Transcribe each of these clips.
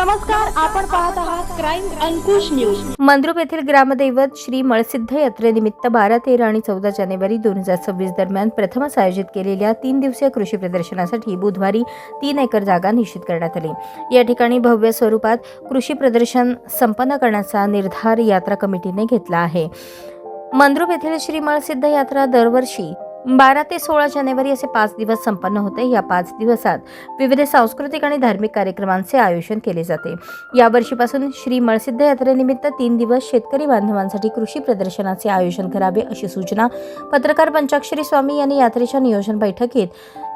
नमस्कार आपण पाहत आहात क्राईम अंकुश न्यूज मंद्रुप येथील ग्रामदैवत श्री मळसिद्ध यात्रेनिमित्त बारा तेरा आणि चौदा जानेवारी दोन हजार सव्वीस दरम्यान प्रथमच आयोजित केलेल्या तीन दिवसीय कृषी प्रदर्शनासाठी बुधवारी तीन एकर जागा निश्चित करण्यात आली. या ठिकाणी भव्य स्वरूपात कृषी प्रदर्शन संपन्न करण्याचा निर्धार यात्रा कमिटीने घेतला आहे. मंद्रुप येथील श्री मळसिद्ध यात्रा दरवर्षी बारा ते सोळा जानेवारी असे पाच दिवस संपन्न होते. या पाच दिवसात विविध सांस्कृतिक आणि धार्मिक कार्यक्रमांचे आयोजन केले जाते. यावर्षीपासून श्री मळसिद्ध यात्रेनिमित्त तीन दिवस शेतकरी बांधवांसाठी कृषी प्रदर्शनाचे आयोजन करावे अशी सूचना पत्रकार पंचाक्षरी स्वामी यांनी यात्रेच्या नियोजन बैठकीत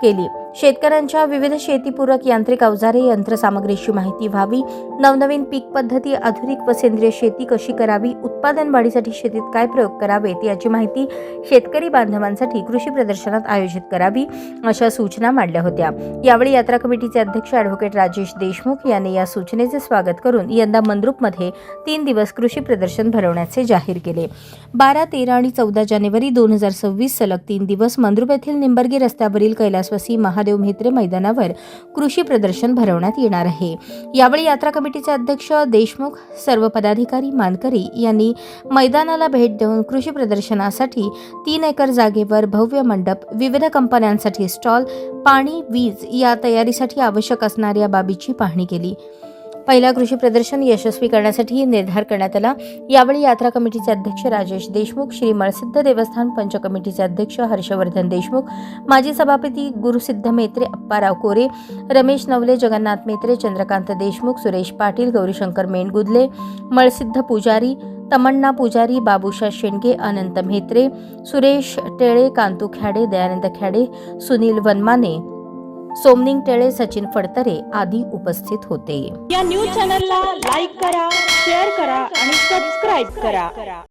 केली. शेतकऱ्यांच्या विविध शेतीपूरक यांत्रिक अवजारे यंत्रसामग्रीची माहिती व्हावी. नवनवीन पीक पद्धती आधुनिक व सेंद्रिय शेती कशी करावी? उत्पादन वाढीसाठी शेतीत काय प्रयोग करावेत? याची माहिती शेतकरी बांधवांसाठी कृषी प्रदर्शनात आयोजित करावी अशा सूचना मांडल्या होत्या. यावेळी यात्रा कमिटीचे अध्यक्ष ॲडव्होकेट राजेश देशमुख यांनी या सूचनेचे स्वागत करून यंदा मंद्रुपमध्ये तीन दिवस कृषी प्रदर्शन भरवण्याचे जाहीर केले. बारा तेरा आणि चौदा जानेवारी दोन हजार सव्वीस सलग तीन दिवस मंद्रुप येथील निंबर्गी रस्त्यावरील कैलास विश्वसी महादेव म्हेत्रे मैदानावर कृषी प्रदर्शन भरवण्यात येणार आहे. यावेळी यात्रा कमिटीचे अध्यक्ष देशमुख सर्व पदाधिकारी मानकरी यांनी मैदानाला भेट देऊन कृषी प्रदर्शनासाठी तीन एकर जागेवर भव्य मंडप विविध कंपन्यांसाठी स्टॉल पाणी वीज या तयारीसाठी आवश्यक असणाऱ्या बाबीची पाहणी केली. पहिला कृषी प्रदर्शन यशस्वी करण्यासाठी निर्धार करण्यात आला. यावेळी यात्रा कमिटीचे अध्यक्ष राजेश देशमुख श्री मळसिद्ध देवस्थान पंच कमिटीचे अध्यक्ष हर्षवर्धन देशमुख माजी सभापती गुरुसिद्ध मेत्रे अप्पाराव कोरे रमेश नवले जगन्नाथ मेत्रे चंद्रकांत देशमुख सुरेश पाटील गौरीशंकर मेणगुदले मळसिद्ध पुजारी तमन्ना पुजारी बाबुशा शेंडगे अनंत म्हेत्रे सुरेश टेळे कांतू खॅडे दयानंद खॅडे सुनील वनमाने सोमनिंग टेळे सचिन फडतरे आदी उपस्थित होते. या न्यूज चॅनलला लाईक करा शेअर करा आणि सबस्क्राईब करा.